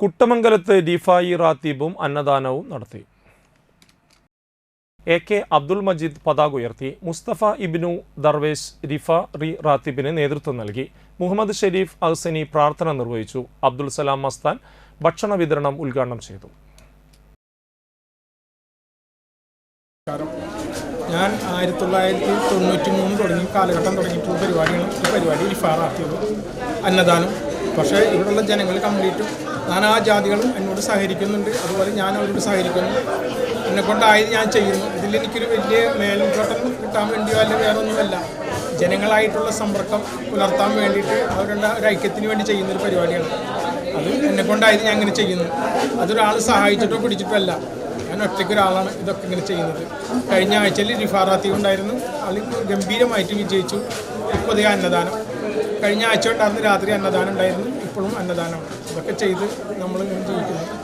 കുട്ടമംഗലത്ത് ഡിഫായി റാത്തീബും അന്നദാനവും നടത്തി. A K Abdul Majeed പതാക ഉയർത്തി. മുസ്തഫ ഇബിനു ദർവേശ് റിഫ റി റാത്തിബിന് നേതൃത്വം നൽകി. മുഹമ്മദ് ഷെരീഫ് അഹ്സനി പ്രാർത്ഥന നിർവഹിച്ചു. അബ്ദുൾ സലാം മസ്താൻ ഭക്ഷണ വിതരണം ഉദ്ഘാടനം ചെയ്തു. ഞാൻ ആയിരത്തി തൊള്ളായിരത്തി തൊണ്ണൂറ്റി മൂന്ന് തുടങ്ങി കാലഘട്ടം തുടങ്ങിയിട്ടുള്ള പരിപാടികളും പരിപാടി ഇഫാറാക്കിയത് അന്നദാനം. പക്ഷേ ഇവിടെയുള്ള ജനങ്ങൾ കംപ്ലീറ്റും നാനാ ജാതികളും എന്നോട് സഹകരിക്കുന്നുണ്ട്. അതുപോലെ ഞാൻ അവരോട് സഹകരിക്കുന്നു. എന്നെ കൊണ്ടായത് ഞാൻ ചെയ്യുന്നു. ഇതിൽ എനിക്കൊരു വലിയ മേൽനോട്ടം കിട്ടാൻ വേണ്ടിയോ അല്ല വേറെ ഒന്നുമല്ല ജനങ്ങളായിട്ടുള്ള സമ്പർക്കം പുലർത്താൻ വേണ്ടിയിട്ട് അവരുടെ ഒരു ഐക്യത്തിന് വേണ്ടി ചെയ്യുന്നൊരു പരിപാടിയാണ്. അത് എന്നെ കൊണ്ടായത് ഞാൻ ഇങ്ങനെ ചെയ്യുന്നു. അതൊരാൾ സഹായിച്ചിട്ടോ പിടിച്ചിട്ടോ ഞാൻ ഒറ്റയ്ക്ക് ഒരാളാണ് ഇതൊക്കെ ഇങ്ങനെ ചെയ്യുന്നത്. കഴിഞ്ഞ ആഴ്ചയിൽ റിഫാറാത്തി ഉണ്ടായിരുന്നു ആൾ ഗംഭീരമായിട്ട് വിജയിച്ചു. ഇപ്പോൾ അതേ അന്നദാനം. കഴിഞ്ഞ ആഴ്ച ഉണ്ടായിരുന്ന രാത്രി അന്നദാനം ഉണ്ടായിരുന്നു ഇപ്പോഴും അന്നദാനം ഇതൊക്കെ ചെയ്ത് നമ്മൾ ജീവിക്കുന്നു.